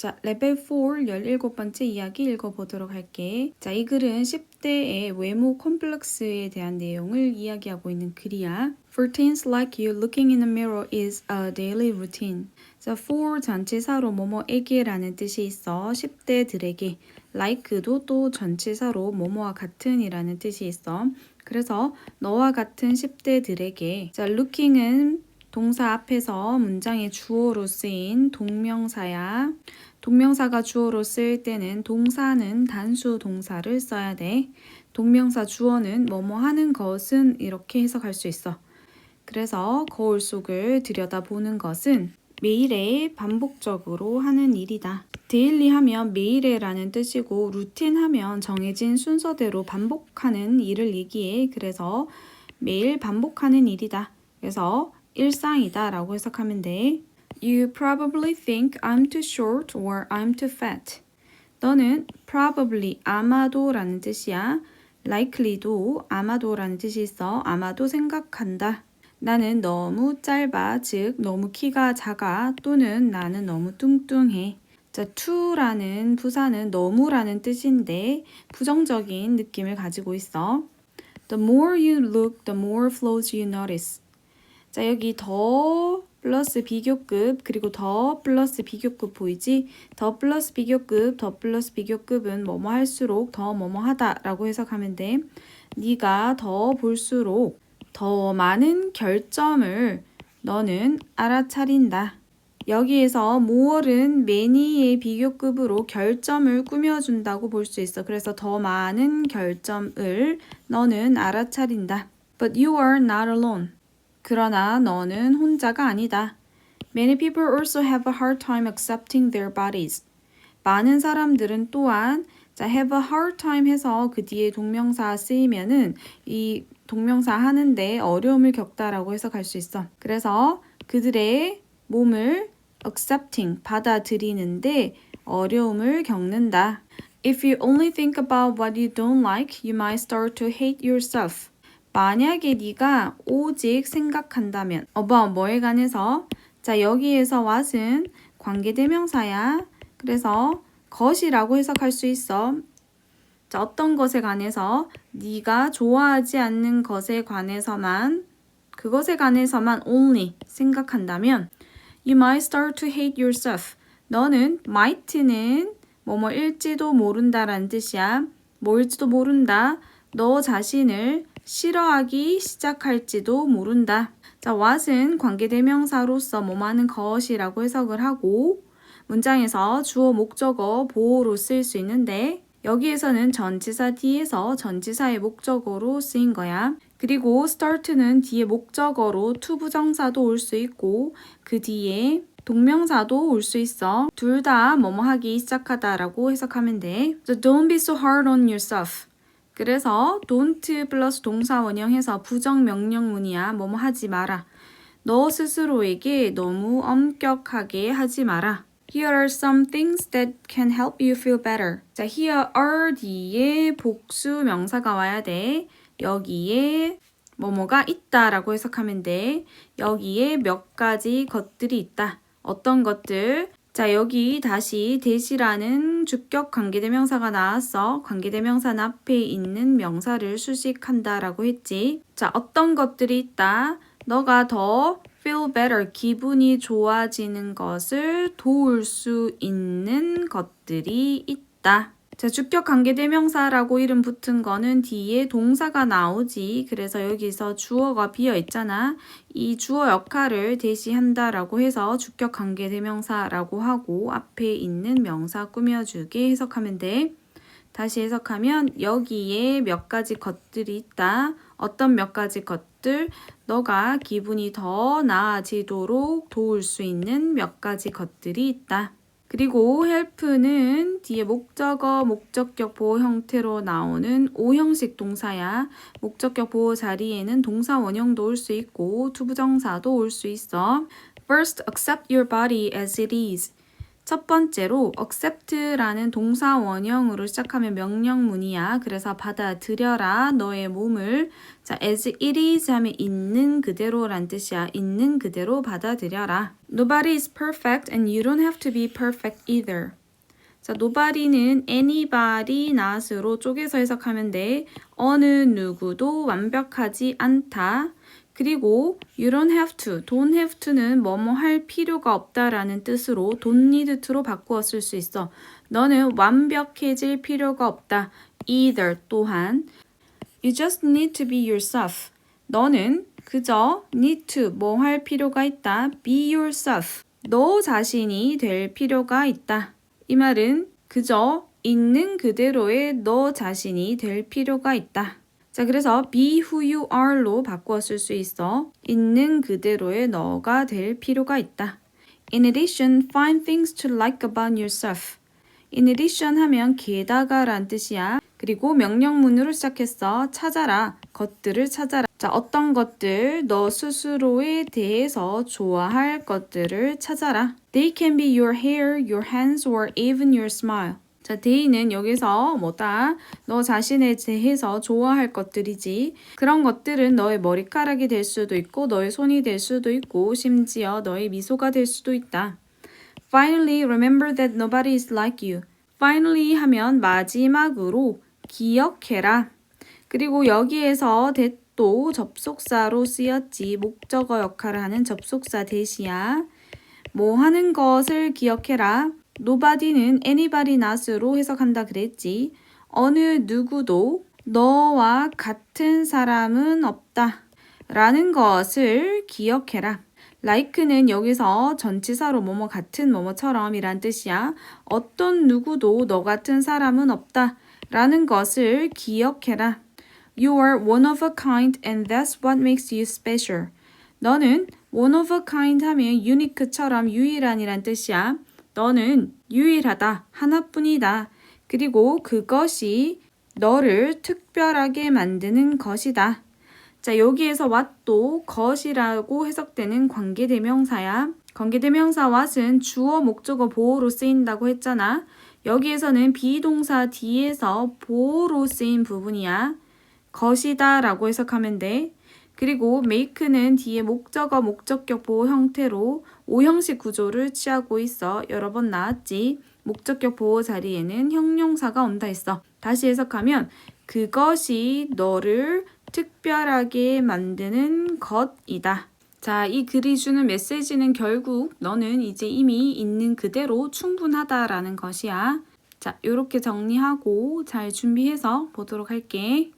자, 레벨 4 17번째 이야기 읽어보도록 할게. 자, 이 글은 10대의 외모 컴플렉스에 대한 내용을 이야기하고 있는 글이야. For teens like you, looking in the mirror is a daily routine. 자, for 전치사로 뭐뭐에게라는 뜻이 있어. 10대들에게 like도 또 전치사로 뭐뭐와 같은이라는 뜻이 있어. 그래서 너와 같은 10대들에게 자, looking은 동사 앞에서 문장의 주어로 쓰인 동명사야. 동명사가 주어로 쓰일 때는 동사는 단수 동사를 써야 돼. 동명사 주어는 뭐뭐 하는 것은 이렇게 해석할 수 있어. 그래서 거울 속을 들여다보는 것은 매일의 반복적으로 하는 일이다. 데일리 하면 매일의라는 뜻이고 루틴 하면 정해진 순서대로 반복하는 일을 얘기해. 그래서 매일 반복하는 일이다. 그래서 일상이다 라고 해석하면 돼. You probably think I'm too short or I'm too fat. 너는 probably 아마도 라는 뜻이야. likely도 아마도 라는 뜻이 있어. 아마도 생각한다. 나는 너무 짧아, 즉 너무 키가 작아 또는 나는 너무 뚱뚱해. 자, to라는 부사는 너무라는 뜻인데 부정적인 느낌을 가지고 있어. The more you look, the more flaws you notice. 자, 여기 더 플러스 비교급 그리고 더 플러스 비교급 보이지? 더 플러스 비교급, 더 플러스 비교급은 뭐뭐 할수록 더 뭐뭐 하다라고 해석하면 돼. 네가 더 볼수록 더 많은 결점을 너는 알아차린다. 여기에서 more은 many의 비교급으로 결점을 꾸며준다고 볼 수 있어. 그래서 더 많은 결점을 너는 알아차린다. But you are not alone. 그러나 너는 혼자가 아니다. Many people also have a hard time accepting their bodies. 많은 사람들은 또한 자, have a hard time 해서 그 뒤에 동명사 쓰이면은 이 동명사 하는데 어려움을 겪다라고 해석할 수 있어. 그래서 그들의 몸을 accepting 받아들이는데 어려움을 겪는다. If you only think about what you don't like, you might start to hate yourself. 만약에 네가 오직 생각한다면 about 뭐에 관해서 자 여기에서 what은 관계대명사야. 그래서 것이라고 해석할 수 있어. 자, 어떤 것에 관해서 네가 좋아하지 않는 것에 관해서만 그것에 관해서만 only 생각한다면 you might start to hate yourself. 너는 might는 뭐뭐일지도 모른다라는 뜻이야. 뭐일지도 모른다. 너 자신을 싫어하기 시작할지도 모른다. 자, what은 관계대명사로서 뭐하는 것이라고 해석을 하고 문장에서 주어 목적어 보호로 쓰일 수 있는데 여기에서는 전치사 뒤에서 전치사의 목적어로 쓰인 거야. 그리고 start는 뒤에 목적어로 to 부정사도 올 수 있고 그 뒤에 동명사도 올 수 있어. 둘 다 뭐뭐 하기 시작하다라고 해석하면 돼. So don't be so hard on yourself. 그래서 don't 플러스 동사 원형해서 부정 명령문이야. 뭐뭐 하지 마라. 너 스스로에게 너무 엄격하게 하지 마라. Here are some things that can help you feel better. 자, here are 뒤에 복수 명사가 와야 돼. 여기에 뭐뭐가 있다라고 해석하면 돼. 여기에 몇 가지 것들이 있다. 어떤 것들? 자, 여기 다시 대시라는 주격 관계대명사가 나왔어. 관계대명사 앞에 있는 명사를 수식한다라고 했지. 자, 어떤 것들이 있다. 너가 더 feel better, 기분이 좋아지는 것을 도울 수 있는 것들이 있다. 자, 주격 관계 대명사라고 이름 붙은 거는 뒤에 동사가 나오지. 그래서 여기서 주어가 비어 있잖아. 이 주어 역할을 대시한다라고 해서 주격 관계 대명사라고 하고 앞에 있는 명사 꾸며주게 해석하면 돼. 다시 해석하면 여기에 몇 가지 것들이 있다. 어떤 몇 가지 것들, 너가 기분이 더 나아지도록 도울 수 있는 몇 가지 것들이 있다. 그리고 help는 뒤에 목적어, 목적격 보호 형태로 나오는 오형식 동사야. 목적격 보호 자리에는 동사 원형도 올 수 있고 투부정사도 올 수 있어. First, accept your body as it is. 첫 번째로 accept라는 동사 원형으로 시작하면 명령문이야. 그래서 받아들여라 너의 몸을. 자, as it is 하면 있는 그대로란 뜻이야. 있는 그대로 받아들여라. Nobody is perfect and you don't have to be perfect either. 자, nobody는 anybody, not으로 쪼개서 해석하면 돼. 어느 누구도 완벽하지 않다. 그리고 you don't have to, don't have to는 뭐뭐 할 필요가 없다라는 뜻으로 don't need to로 바꾸어 쓸 수 있어. 너는 완벽해질 필요가 없다. either 또한 you just need to be yourself. 너는 그저 need to 뭐 할 필요가 있다. be yourself. 너 자신이 될 필요가 있다. 이 말은 그저 있는 그대로의 너 자신이 될 필요가 있다. 자, 그래서 be who you are로 바꾸어 쓸 수 있어. 있는 그대로의 너가 될 필요가 있다. In addition, find things to like about yourself. In addition 하면 게다가란 뜻이야. 그리고 명령문으로 시작했어. 찾아라. 것들을 찾아라. 자, 어떤 것들, 너 스스로에 대해서 좋아할 것들을 찾아라. They can be your hair, your hands, or even your smile. 자, 데이는 여기서 뭐다? 너 자신에 대해서 좋아할 것들이지. 그런 것들은 너의 머리카락이 될 수도 있고, 너의 손이 될 수도 있고, 심지어 너의 미소가 될 수도 있다. Finally, remember that nobody is like you. Finally 하면 마지막으로 기억해라. 그리고 여기에서 that도 접속사로 쓰였지. 목적어 역할을 하는 접속사 대시야. 뭐 하는 것을 기억해라. Nobody는 anybody not으로 해석한다 그랬지. 어느 누구도 너와 같은 사람은 없다. 라는 것을 기억해라. like는 여기서 전치사로 뭐뭐 같은 뭐뭐처럼 이란 뜻이야. 어떤 누구도 너 같은 사람은 없다. 라는 것을 기억해라. You are one of a kind and that's what makes you special. 너는 one of a kind 하면 unique처럼 유일한이란 뜻이야. 너는 유일하다, 하나뿐이다. 그리고 그것이 너를 특별하게 만드는 것이다. 자, 여기에서 what도 것이라고 해석되는 관계대명사야. 관계대명사 what은 주어 목적어 보호로 쓰인다고 했잖아. 여기에서는 비동사 뒤에서 보호로 쓰인 부분이야. 것이다 라고 해석하면 돼. 그리고 make는 뒤에 목적어 목적격 보호 형태로 오형식 구조를 취하고 있어 여러 번 나왔지. 목적격 보호 자리에는 형용사가 온다 했어. 다시 해석하면 그것이 너를 특별하게 만드는 것이다. 자, 이 글이 주는 메시지는 결국 너는 이제 이미 있는 그대로 충분하다라는 것이야. 자, 이렇게 정리하고 잘 준비해서 보도록 할게.